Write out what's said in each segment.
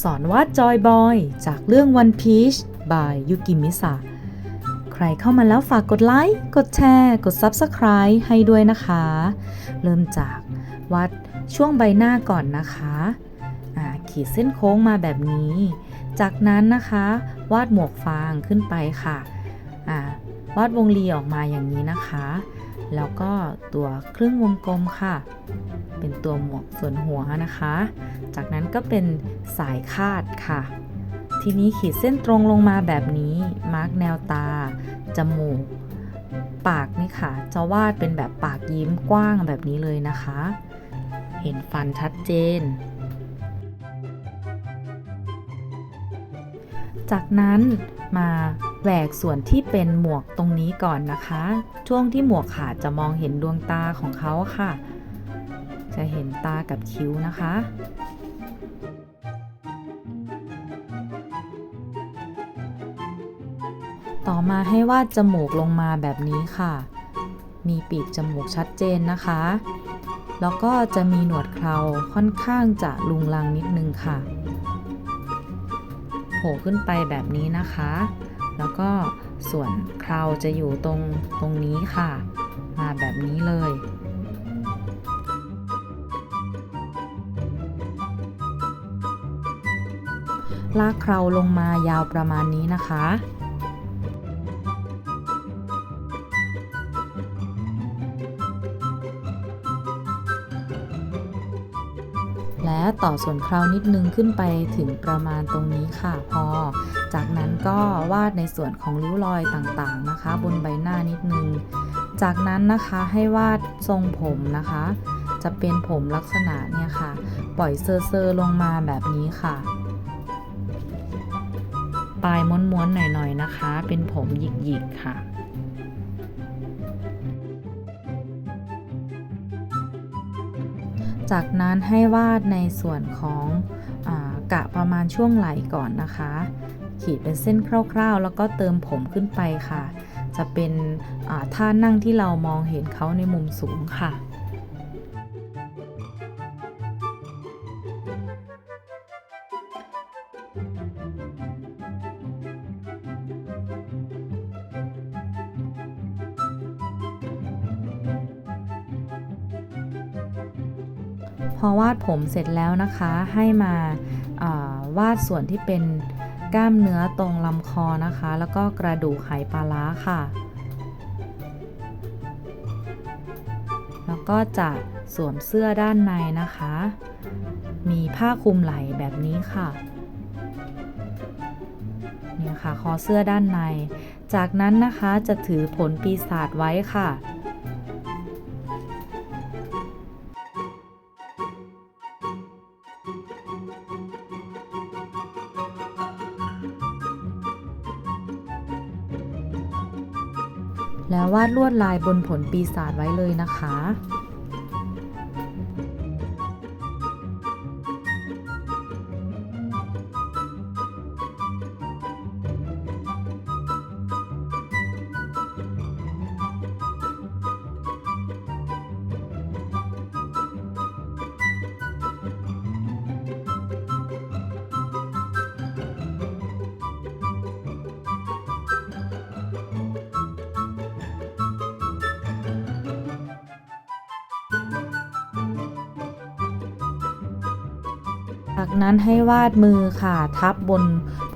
สอนวาดจอยบอยจากเรื่อง One Piece by ยุกิมิสะใครเข้ามาแล้วฝากกดไลค์ กดแชร์ กด Subscribe ให้ด้วยนะคะ เริ่มจากวาดช่วงใบหน้าก่อนนะคะขีดเส้นโค้งมาแบบนี้ จากนั้นนะคะ วาดหมวกฟางขึ้นไปค่ะ วาดวงรีออกมาอย่างนี้นะคะ แล้วก็ตัวครึ่งวงกลมค่ะ เป็นตัวหมวกส่วนหัวนะคะ จากนั้นก็เป็นสายคาดค่ะ ทีนี้ขีดเส้นตรงลงมาแบบนี้มาร์กแนวตา จมูก ปากนี่ค่ะ จะวาดเป็นแบบปากยิ้มกว้างแบบนี้เลยนะคะ เห็นฟันชัดเจน จากนั้นมา แหวกส่วนที่เป็นหมวกตรงนี้ก่อนนะคะ ช่วงที่หมวกขาดจะมองเห็นดวงตาของเขาค่ะ จะเห็นตากับคิ้วนะคะต่อมาให้วาดจมูกลงมาแบบนี้ค่ะ มีปีกจมูกชัดเจนนะคะ แล้วก็จะมีหนวดเคราค่อนข้างจะลุงลังนิดนึงค่ะ โผล่ขึ้นไปแบบนี้นะคะ แล้วก็ส่วนเคราจะอยู่ตรงตรงนี้ค่ะ มาแบบนี้เลยลากเคราลงมายาวประมาณนี้นะคะ และต่อส่วนเครานิดนึงขึ้นไปถึงประมาณตรงนี้ค่ะพอ จากนั้นก็วาดในส่วนของริ้วรอยต่างๆนะคะ บนใบหน้านิดนึง จากนั้นนะคะให้วาดทรงผมนะคะ จะเป็นผมลักษณะเนี่ยค่ะ ปล่อยเซอร์เซอลงมาแบบนี้ค่ะ ปลายม้วนๆหน่อยๆนะคะ เป็นผมหยิกๆค่ะจากนั้นให้วาดในส่วนของอกะประมาณช่วงไหล่ก่อนนะคะ ขีดเป็นเส้นคร่าวๆ แล้วก็เติมผมขึ้นไปค่ะ จะเป็นท่านั่งที่เรามองเห็นเขาในมุมสูงค่ะพอวาดผมเสร็จแล้วนะคะให้มาาวาดส่วนที่เป็น กล้ามเนื้อตรงลำคอนะคะ แล้วก็กระดูกไหปลาร้าค่ะ แล้วก็จะสวมเสื้อด้านในนะคะ มีผ้าคลุมไหล่แบบนี้ค่ะเนี่ยค่ะคอเสื้อด้านใน จากนั้นนะคะจะถือผลปีศาจไว้ค่ะ แล้ววาดลวดลายบนผลปีศาจไว้เลยนะคะ จากนั้นให้วาดมือค่ะทับบน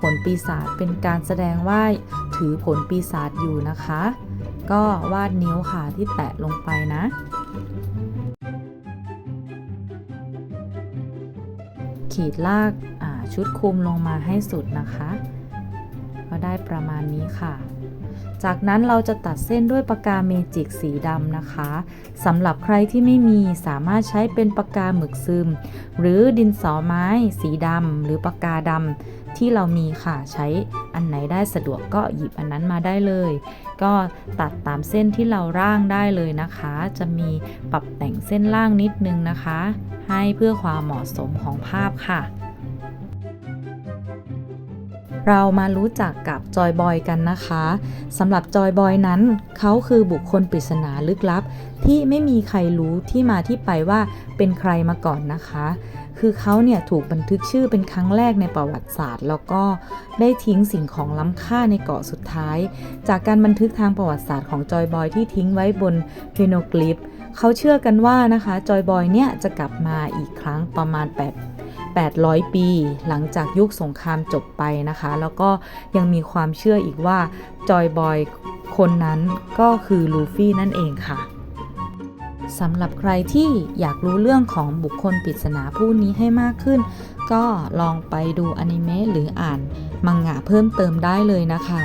ผลปีศาจเป็นการแสดงว่าถือผลปีศาจอยู่นะคะ ก็วาดนิ้วค่ะที่แตะลงไปนะขีดลากชุดคลุมลงมาให้สุดนะคะ ก็ได้ประมาณนี้ค่ะ จากนั้นเราจะตัดเส้นด้วยปากกาเมจิกสีดำนะคะสำหรับใครที่ไม่มีสามารถใช้เป็นปากกาหมึกซึม หรือดินสอไม้ สีดำหรือปากกาดำที่เรามีค่ะใช้อันไหนได้สะดวกก็หยิบอันนั้นมาได้เลย ก็ตัดตามเส้นที่เราร่างได้เลยนะคะ จะมีปรับแต่งเส้นล่างนิดนึงนะคะ ให้เพื่อความเหมาะสมของภาพค่ะ เรามารู้จักกับจอยบอยกันนะคะสำหรับจอยบอยนั้น เขาคือบุคคลปริศนาลึกลับ ที่ไม่มีใครรู้ที่มาที่ไปว่าเป็นใครมาก่อนนะคะ คือเขาเนี่ยถูกบันทึกชื่อเป็นครั้งแรกในประวัติศาสตร์ แล้วก็ได้ทิ้งสิ่งของล้ำค่าในเกาะสุดท้าย จากการบันทึกทางประวัติศาสตร์ของจอยบอยที่ทิ้งไว้บนเพโนกลิฟเขาเชื่อกันว่านะคะจอยบอยเนี่ยจะกลับมาอีกครั้งประมาณ8 800 ปี หลังจากยุคสงครามจบไปนะคะ แล้วก็ยังมีความเชื่ออีกว่าจอยบอยคนนั้นก็คือลูฟี่นั่นเองค่ะสำหรับใครที่อยากรู้เรื่องของบุคคลปริศนาผู้นี้ให้มากขึ้น ก็ลองไปดูอนิเมะหรืออ่านมังงะเพิ่มเติมได้เลยนะคะ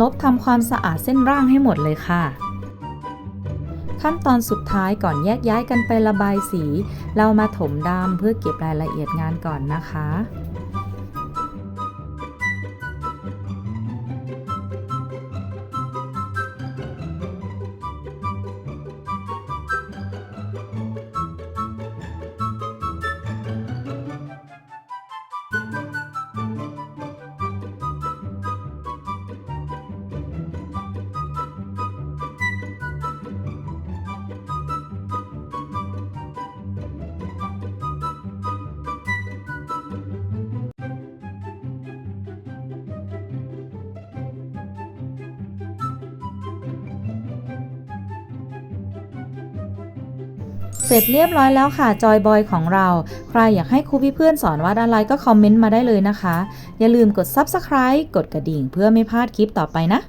ลบทำความสะอาดเส้นร่างให้หมดเลยค่ะ ขั้นตอนสุดท้ายก่อนแยกย้ายกันไประบายสี เรามาถมดำเพื่อเก็บรายละเอียดงานก่อนนะคะ เสร็จเรียบร้อยแล้วค่ะจอยบอยของเรา ใครอยากให้ครูพี่เพื่อนสอนวาดอะไรก็คอมเมนต์มาได้เลยนะคะ อย่าลืมกด Subscribe กดกระดิ่งเพื่อไม่พลาดคลิปต่อไปนะ